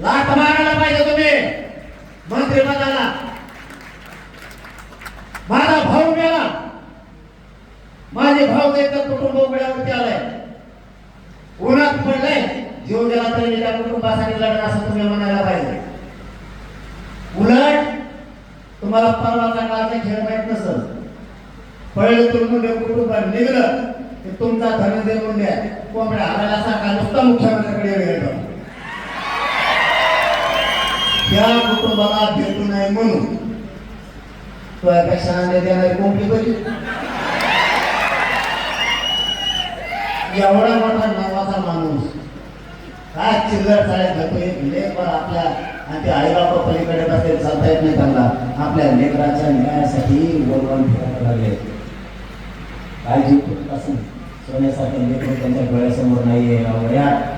लाथ मारायला पाहिजे तुम्ही. मंत्रिपदाला माझा भाऊ मेला. माझे भाऊ एकदा कुटुंब उघड्यावरती आलाय. उन्हात पडलाय. जीव गेला तरी त्या कुटुंबासाठी लढा असं तुम्ही म्हणायला पाहिजे. उलट तुम्हाला परवाचा कालचा खेळ माहीत नसल. पहिले तुरमुंडे कुटुंब निघलं तुमचा धनंजय मुंडे कोंबड्या हरायला सांगा नुसता मुख्यमंत्री येतो त्या कुटुंबाला भेटू नये म्हणून. तुझ्यापेक्षा नांदे देणारी कोणती बरी एवढा मोठा नावाचा माणूस. काय चिल्लर चाळ्या घडतोय लेकर आपल्या आणि ते आईबापा पलीकडे बसले चालता येत नाही त्यांना. आपल्या लेकराच्या न्यायासाठी वरवण फिरायला लागले. काळजी असून सोन्यासाठी लेकर त्यांच्या डोळ्यासमोर नाही आहे वयात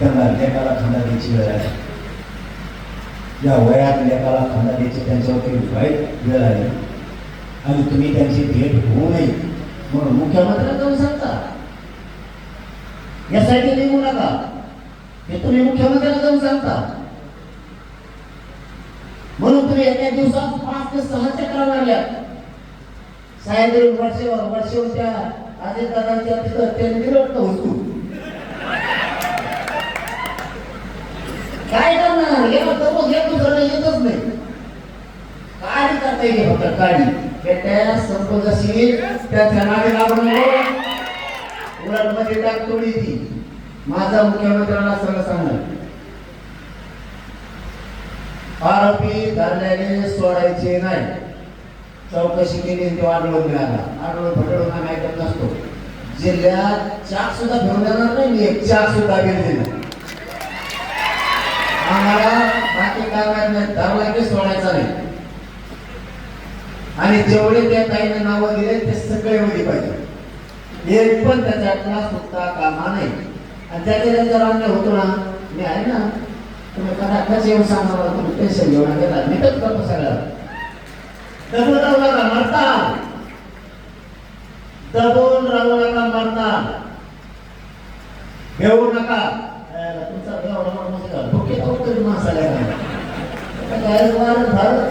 त्यांना लेखाला खांदा द्यायची वेळ आहे. या वयात लेखाला खांदा द्यायची त्यांच्यावरती वाईट वेळ आली आणि तुम्ही त्यांची भेट होऊ नये. म्हणून मुख्यमंत्र्यांना जाऊन सांगता. यासाठी निघू नका. हे तुम्ही मुख्यमंत्र्यांना जाऊन सांगता. म्हणून तुम्ही एका दिवसात पाच ते सहा चक्रा मारल्या. सायंकाळी वर्षेवर वर्षेवर त्या अजित दादांच्या तिथं त्यांनी निरक्त होतो. काय करणार हे फक्त हे दुसरं येतच नाही. काळी करता फक्त काळी त्या संपदशील त्याच्या लागून उलटमध्ये टाक तोडी ती. माझा मुख्यमंत्र्यांना सगळं सांगणार. आरोपी धरल्याने सोडायचे नाही. चौकशी केली तो ते आढळून मिळाला. आढळून फटळून आम्ही ऐकत नसतो. जिल्ह्यात चाक सुद्धा घेऊन देणार नाही मी एक चाक सुद्धा घेऊन देणार आम्हाला बाकी कागद दावाने सोडायचा नाही. आणि जेवढे त्या ताईने नावं दिले ते सगळे होते पाहिजे. एक पण त्याच्यातला सुद्धा कामा नाही. आणि त्याच्या जर अन्य होतो ना मी आहे ना तुम्ही पण आताच येऊन सांगा तुम्ही टेन्शन घेऊन गेला मी तर करतो सगळं. दबून राहू नका मरता. दबून राहू नका मरता. घेऊ नका. आयुष्यमान भर